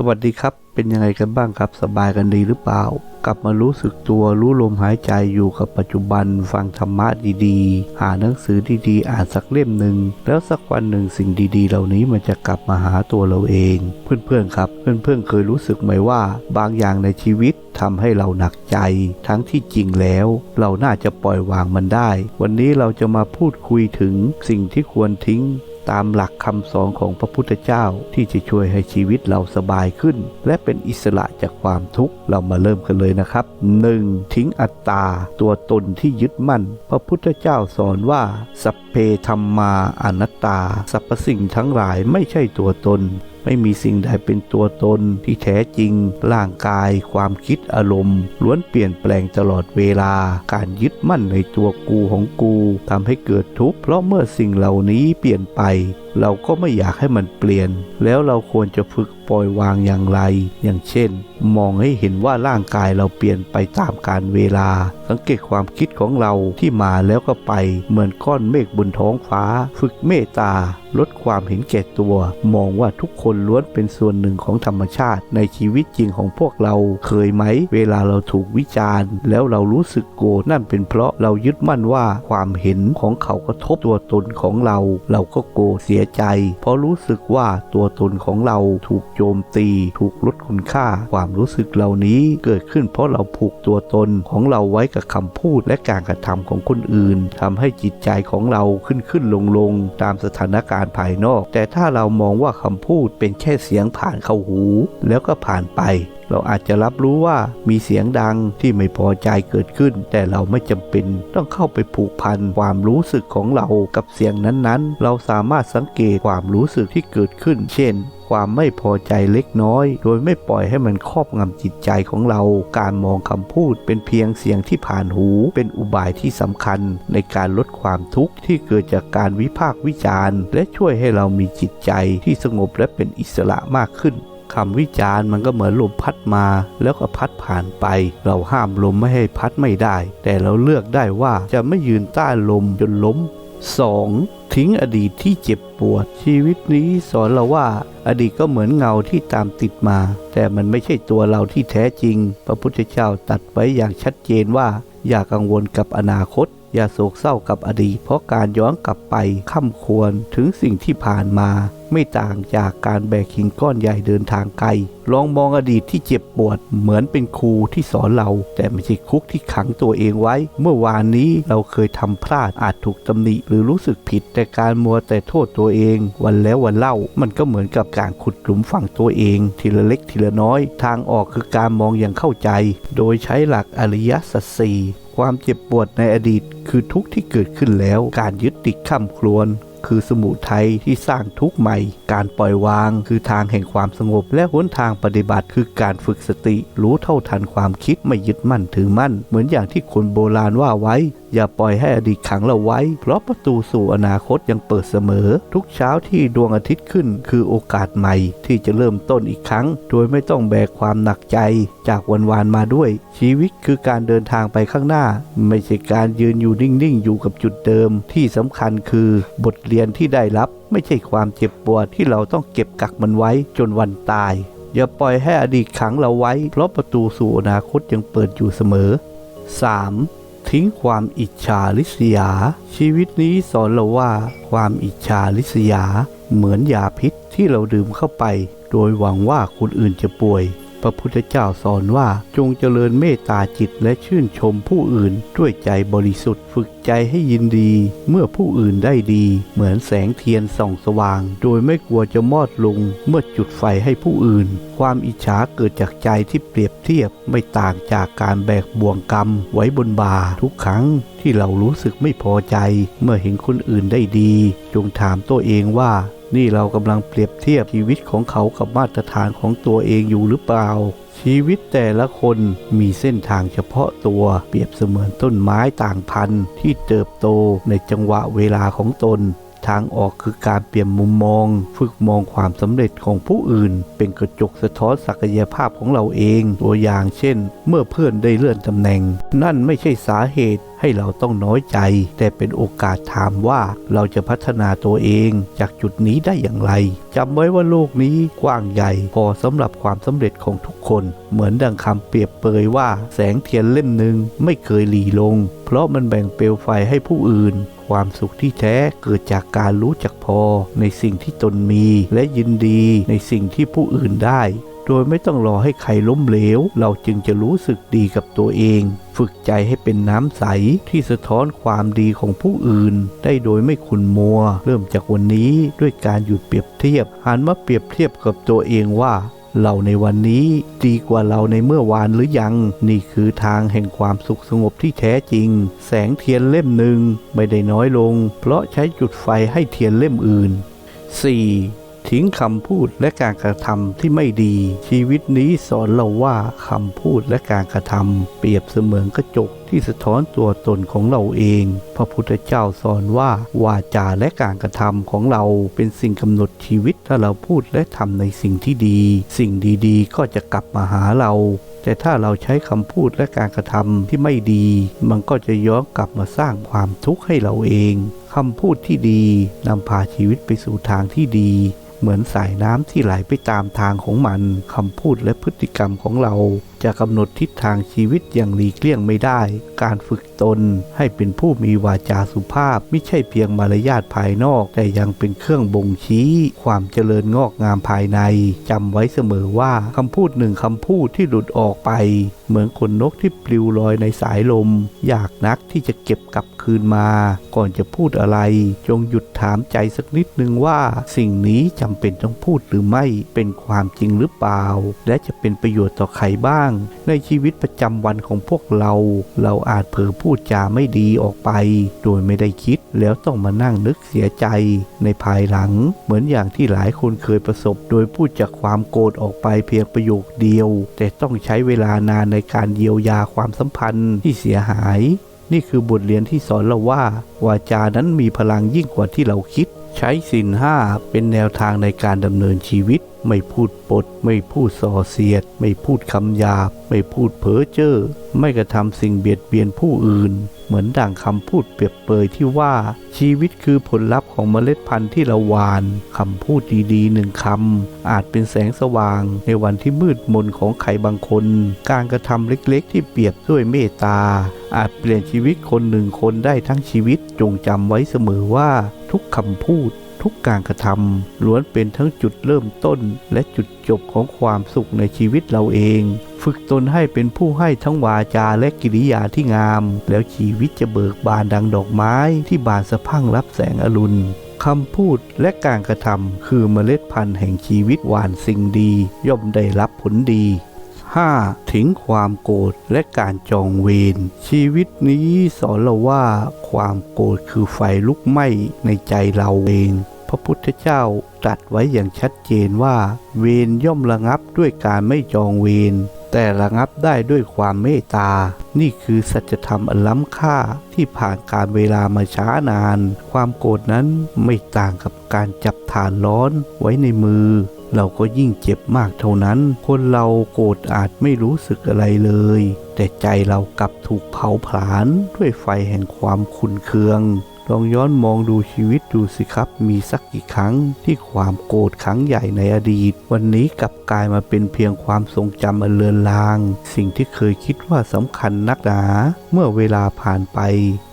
สวัสดีครับ เป็นยังไงกันบ้างครับ สบายกันดีหรือเปล่า กลับมารู้สึกตัวรู้ลมหายใจอยู่กับปัจจุบันฟังธรรมะดีๆ หาหนังสือดีๆ อ่านสักเล่มหนึ่งแล้วสักวันหนึ่งสิ่งดีๆ เหล่านี้มันจะกลับมาหาตัวเราเอง เพื่อนๆครับ เพื่อนๆเคยรู้สึกไหมว่าบางอย่างในชีวิตทำให้เราหนักใจ ทั้งที่จริงแล้ว เราน่าจะปล่อยวางมันได้ วันนี้เราจะมาพูดคุยถึงสิ่งที่ควรทิ้ง ตามหลักคำสอนของพระพุทธเจ้าที่จะช่วยให้ชีวิตเราสบายขึ้น และเป็นอิสระจากความทุกข์เรามาเริ่มกันเลยนะครับ 1. ทิ้งอัตตา ตัวตนที่ยึดมั่น พระพุทธเจ้าสอนว่า สัพเพธรรมาอนัตตา สรรพสิ่งทั้งหลายไม่ใช่ตัวตน ไม่มีสิ่งใดเป็นตัวตนที่แท้จริง ร่างกาย ความคิดอารมณ์ล้วนเปลี่ยนแปลงตลอดเวลา การยึดมั่นในตัวกูของกูทำให้เกิดทุกข์เพราะเมื่อสิ่งเหล่านี้เปลี่ยนไปเราก็ไม่อยากให้มันเปลี่ยน แล้วเราควรจะฝึกปล่อยวางอย่างไร อย่างเช่น มองให้เห็นว่าร่างกายเราเปลี่ยนไปตามกาลเวลา สังเกตความคิดของเราที่มาแล้วก็ไป เหมือนก้อนเมฆบนท้องฟ้า ฝึกเมตตา ลดความเห็นแก่ตัว มองว่าทุกคนล้วนเป็นส่วนหนึ่งของธรรมชาติ ในชีวิตจริงของพวกเราเคยไหม เวลาเราถูกวิจารณ์ แล้วเรารู้สึกโกรธนั่นเป็นเพราะเรายึดมั่นว่าความเห็นของเขากระทบตัวตนของเรา เราก็โกรธเสียใจ เพราะรู้สึกว่าตัวตนของเราถูกโจมตี ถูกลดคุณค่า ความรู้สึกเหล่านี้เกิดขึ้นเพราะเราผูกตัวตนของเราไว้กับคำพูดและการกระทำของคนอื่นทำให้จิตใจของเราขึ้นขึ้นลงลงตามสถานการณ์ภายนอก แต่ถ้าเรามองว่าคำพูดเป็นแค่เสียงผ่านเข้าหู แล้วก็ผ่านไป เราอาจจะรับรู้ว่ามีเสียงดังที่ไม่พอใจเกิดขึ้น แต่เราไม่จำเป็นต้องเข้าไปผูกพันความรู้สึกของเรากับเสียงนั้นๆ เราสามารถสังเกตความรู้สึกที่เกิดขึ้น เช่นความไม่พอใจเล็กน้อย โดยไม่ปล่อยให้มันครอบงำจิตใจของเรา การมองคำพูดเป็นเพียงเสียงที่ผ่านหู เป็นอุบายที่สำคัญในการลดความทุกข์ที่เกิดจากการวิพากษ์วิจารณ์ และช่วยให้เรามีจิตใจที่สงบและเป็นอิสระมากขึ้น คำวิจารณ์มันก็เหมือนลมพัดมา แล้วก็พัดผ่านไป เราห้ามลมไม่ให้พัดไม่ได้ แต่เราเลือกได้ว่าจะไม่ยืนต้านลมจนล้ม 2. ทิ้งอดีตที่เจ็บปวด ชีวิตนี้สอนเราว่า อดีตก็เหมือนเงาที่ตามติดมา แต่มันไม่ใช่ตัวเราที่แท้จริง พระพุทธเจ้าตัดไว้อย่างชัดเจนว่า อย่ากังวลกับอนาคต อย่าโศกเศร้ากับอดีต เพราะการย้อนกลับไปค่ำควรถึงสิ่งที่ผ่านมา ไม่ต่างจากการแบกหินก้อนใหญ่เดินทางไกล ลองมองอดีตที่เจ็บปวด เหมือนเป็นครูที่สอนเรา แต่ไม่ใช่คุกที่ขังตัวเองไว้ เมื่อวานนี้เราเคยทำพลาดอาจถูกตำหนิหรือรู้สึกผิด แต่การมัวแต่โทษตัวเอง วันแล้ววันเล่า มันก็เหมือนกับการขุดหลุมฝังตัวเอง ทีละเล็กทีละน้อย ทางออกคือการมองอย่างเข้าใจ โดยใช้หลักอริยสัจสี่ ความเจ็บปวดในอดีต คือทุกข์ที่เกิดขึ้นแล้ว การยึดติดข้ามครวน คือสมุทัยที่สร้างทุกข์ใหม่ การปล่อยวาง คือทางแห่งความสงบ และหนทางปฏิบัติ คือการฝึกสติ รู้เท่าทันความคิดไม่ยึดมั่นถือมั่น เหมือนอย่างที่คนโบราณว่าไว้อย่าปล่อยให้อดีตขังเราไว้ เพราะประตูสู่อนาคตยังเปิดเสมอ ทุกเช้าที่ดวงอาทิตย์ขึ้น คือโอกาสใหม่ ที่จะเริ่มต้นอีกครั้ง โดยไม่ต้องแบกความหนักใจ จากวันวานมาด้วย ชีวิตคือการเดินทางไปข้างหน้า ไม่ใช่การยืนอยู่นิ่งๆ อยู่กับจุดเดิม ที่สำคัญคือบทเรียนที่ได้รับไม่ใช่ความเจ็บปวดที่เราต้องเก็บกักมันไว้จนวันตาย อย่าปล่อยให้อดีตขังเราไว้ เพราะประตูสู่อนาคตยังเปิดอยู่เสมอ 3. ทิ้งความอิจฉาริษยา ชีวิตนี้สอนเราว่า ความอิจฉาริษยา เหมือนยาพิษที่เราดื่มเข้าไป โดยหวังว่าคนอื่นจะป่วย พระพุทธเจ้าสอนว่าจงเจริญเมตตาจิตและชื่นชมผู้อื่นด้วยใจบริสุทธิ์ฝึกใจให้ยินดี เมื่อผู้อื่นได้ดี เหมือนแสงเทียนส่องสว่าง โดยไม่กลัวจะมอดลง เมื่อจุดไฟให้ผู้อื่น ความอิจฉาเกิดจากใจที่เปรียบเทียบไม่ต่างจากการแบกบ่วงกรรม ไว้บนบ่าทุกครั้งที่เรารู้สึกไม่พอใจ เมื่อเห็นคนอื่นได้ดี จงถามตัวเองว่า นี่เรากำลังเปรียบเทียบชีวิตของเขากับมาตรฐานของตัวเองอยู่หรือเปล่า ชีวิตแต่ละคนมีเส้นทางเฉพาะตัวเปรียบเสมือนต้นไม้ต่างพันธุ์ที่เติบโตในจังหวะเวลาของตน ทางออกคือการเปลี่ยนมุมมอง ฝึกมองความสำเร็จของผู้อื่น เป็นกระจกสะท้อนศักยภาพของเราเอง ตัวอย่างเช่น เมื่อเพื่อนได้เลื่อนตำแหน่ง นั่นไม่ใช่สาเหตุให้เราต้องน้อยใจ แต่เป็นโอกาสถามว่าเราจะพัฒนาตัวเองจากจุดนี้ได้อย่างไรจำไว้ว่าโลกนี้กว้างใหญ่ พอสำหรับความสำเร็จของทุกคน เหมือนดังคำเปรียบเปยว่า แสงเทียนเล่มหนึ่งไม่เคยหลีลง เพราะมันแบ่งเปลวไฟให้ผู้อื่น ความสุขที่แท้เกิดจากการรู้จักพอในสิ่งที่ตนมี และยินดีในสิ่งที่ผู้อื่นได้ โดยไม่ต้องรอให้ใครล้มเหลว เราจึงจะรู้สึกดีกับตัวเอง ฝึกใจให้เป็นน้ำใสที่สะท้อนความดีของผู้อื่น ได้โดยไม่ขุนมัว เริ่มจากวันนี้ด้วยการหยุดเปรียบเทียบหันมาเปรียบเทียบกับตัวเองว่า เราในวันนี้ดีกว่าเราในเมื่อวานหรือยัง นี่คือทางแห่งความสุขสงบที่แท้จริง แสงเทียนเล่มหนึ่งไม่ได้น้อยลง เพราะใช้จุดไฟให้เทียนเล่มอื่น 4. ทิ้งคำพูดและการกระทำที่ไม่ดี ชีวิตนี้สอนเราว่าคำพูดและการกระทำเปรียบเสมือนกระจกที่สะท้อนตัวตนของเราเอง พระพุทธเจ้าสอนว่าวาจาและการกระทำของเราเป็นสิ่งกำหนดชีวิตถ้าเราพูดและทำในสิ่งที่ดี สิ่งดีๆ ก็จะกลับมาหาเรา แต่ถ้าเราใช้คำพูดและการกระทำที่ไม่ดี มันก็จะย้อนกลับมาสร้างความทุกข์ให้เราเองคำพูดที่ดีนำพาชีวิตไปสู่ทางที่ดี เหมือนสายน้ำที่ไหลไปตามทางของมันคำพูดและพฤติกรรมของเราจะกำหนดทิศทางชีวิตอย่างหลีกเลี่ยงไม่ได้ การฝึกตนให้เป็นผู้มีวาจาสุภาพ ไม่ใช่เพียงมารยาทภายนอก แต่ยังเป็นเครื่องบ่งชี้ ความเจริญงอกงามภายในจำไว้เสมอว่าคำพูดหนึ่งคำพูดที่หลุดออกไป เหมือนขนนกที่ปลิวลอยในสายลม อยากนักที่จะเก็บกลับคืนมา ก่อนจะพูดอะไร จงหยุดถามใจสักนิดหนึ่งว่า สิ่งนี้จำเป็นต้องพูดหรือไม่เป็นความจริงหรือเปล่า และจะเป็นประโยชน์ต่อใครบ้างในชีวิตประจำวันของพวกเรา เราอาจเผลอพูดจาไม่ดีออกไป โดยไม่ได้คิดแล้วต้องมานั่งนึกเสียใจในภายหลัง เหมือนอย่างที่หลายคนเคยประสบ โดยพูดจากความโกรธออกไปเพียงประโยคเดียว แต่ต้องใช้เวลานานในการเยียวยาความสัมพันธ์ที่เสียหาย นี่คือบทเรียนที่สอนเราว่า วาจานั้นมีพลังยิ่งกว่าที่เราคิด ใช้สินห้าเป็นแนวทางในการดำเนินชีวิต ไม่พูดปด ไม่พูดส่อเสียด ไม่พูดคำหยาบ ไม่พูดเพ้อเจ้อไม่กระทำสิ่งเบียดเบียนผู้อื่น เหมือนดังคำพูดเปรียบเปยที่ว่าชีวิตคือผลลัพธ์ของเมล็ดพันธุ์ที่เราหวานคำพูดดีๆหนึ่งคำ อาจเป็นแสงสว่าง ในวันที่มืดมนของใครบางคน การกระทำเล็กๆ ที่เปรียบด้วยเมตตา อาจเปลี่ยนชีวิตคนหนึ่งคนได้ทั้งชีวิตจงจำไว้เสมอว่า ทุกคำพูด ทุกการกระทำล้วนเป็นทั้งจุดเริ่มต้นและจุดจบของความสุขในชีวิตเราเอง ฝึกตนให้เป็นผู้ให้ทั้งวาจาและกิริยาที่งาม แล้วชีวิตจะเบิกบานดังดอกไม้ที่บานสะพั่งรับแสงอรุณคำพูดและการกระทำคือเมล็ดพันธุ์แห่งชีวิตหวานสิ่งดี ย่อมได้รับผลดี 5. ทิ้งความโกรธและการจองเวรชีวิตนี้สอนเราว่าความโกรธคือไฟลุกไหม้ในใจเราเอง พระพุทธเจ้าตรัสไว้อย่างชัดเจนว่า เวรย่อมระงับด้วยการไม่จองเวรแต่ระงับได้ด้วยความเมตตา นี่คือสัจธรรมอันล้ำค่าที่ผ่านการเวลามาช้านาน ความโกรธนั้นไม่ต่างกับการจับฐานร้อนไว้ในมือ เราก็ยิ่งเจ็บมากเท่านั้น คนเราโกรธอาจไม่รู้สึกอะไรเลย แต่ใจเรากลับถูกเผาผลาญด้วยไฟแห่งความขุนเคืองลองย้อนมองดูชีวิตดูสิครับ มีสักกี่ครั้งที่ความโกรธครั้งใหญ่ในอดีต วันนี้กลับกลายมาเป็นเพียงความทรงจำอันเลือนลาง สิ่งที่เคยคิดว่าสำคัญนักหนา เมื่อเวลาผ่านไป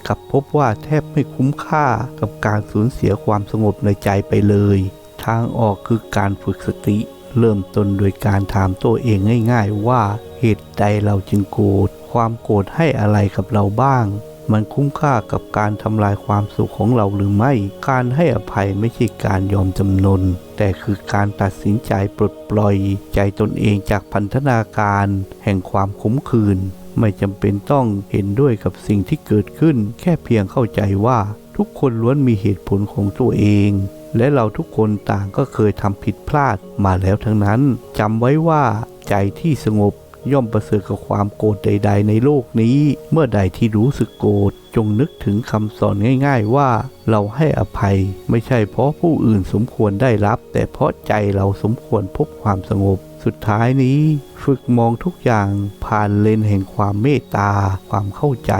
กลับพบว่าแทบไม่คุ้มค่ากับการสูญเสียความสงบในใจไปเลย ทางออกคือการฝึกสติ เริ่มต้นโดยการถามตัวเองง่ายๆว่าเหตุใดเราจึงโกรธความโกรธให้อะไรกับเราบ้าง มันคุ้มค่ากับการทำลายความสุขของเราหรือไม่ การให้อภัยไม่ใช่การยอมจำนน แต่คือการตัดสินใจปลดปล่อย ใจตนเองจากพันธนาการ แห่งความขมขื่นไม่จำเป็นต้องเห็นด้วยกับสิ่งที่เกิดขึ้น แค่เพียงเข้าใจว่าทุกคนล้วนมีเหตุผลของตัวเอง และเราทุกคนต่างก็เคยทำผิดพลาดมาแล้วทั้งนั้นจำไว้ว่าใจที่สงบ ย่อมประเสริฐกับความโกรธใด ๆ ในโลกนี้ เมื่อใดที่รู้สึกโกรธจงนึกถึงคำสอนง่าย ๆว่า เราให้อภัยไม่ใช่เพราะผู้อื่นสมควรได้รับ แต่เพราะใจเราสมควรพบความสงบ สุดท้ายนี้ ฝึกมองทุกอย่างผ่านเลนแห่งความเมตตา ความเข้าใจ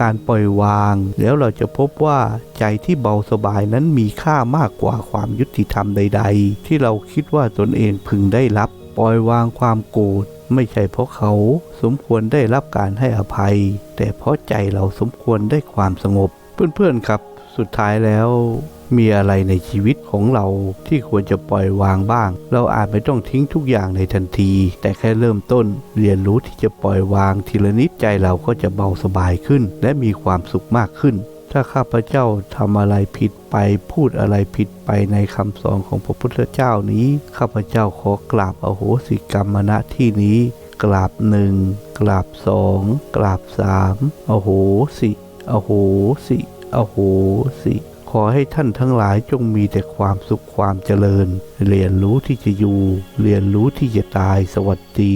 การปล่อยวาง แล้วเราจะพบว่าใจที่เบาสบายนั้นมีค่ามากกว่าความยุติธรรมใด ๆ ที่เราคิดว่าตนเองพึงได้รับ ล่อยวางความโกรธไม่ใช่เพราะเขาสมควรได้รับการให้อภัย แต่เพราะใจเราสมควรได้ความสงบ เพื่อนๆครับสุดท้ายแล้วมีอะไรในชีวิตของเราที่ควรจะปล่อยวางบ้าง เราอาจไม่ต้องทิ้งทุกอย่างในทันที แต่แค่เริ่มต้นเรียนรู้ที่จะปล่อยวางทีละนิดใจเราก็จะเบาสบายขึ้น และมีความสุขมากขึ้น ถ้าข้าพเจ้าทำอะไรผิดไปพูดอะไรผิดไปในคำสอนของพระพุทธเจ้านี้ ข้าพเจ้าขอกราบอโหสิกรรมณที่นี้ กราบหนึ่งกราบสองกราบสามอโหสิอโหสิอโหสิขอให้ท่านทั้งหลายจงมีแต่ความสุขความเจริญ เรียนรู้ที่จะอยู่ เรียนรู้ที่จะตายสวัสดี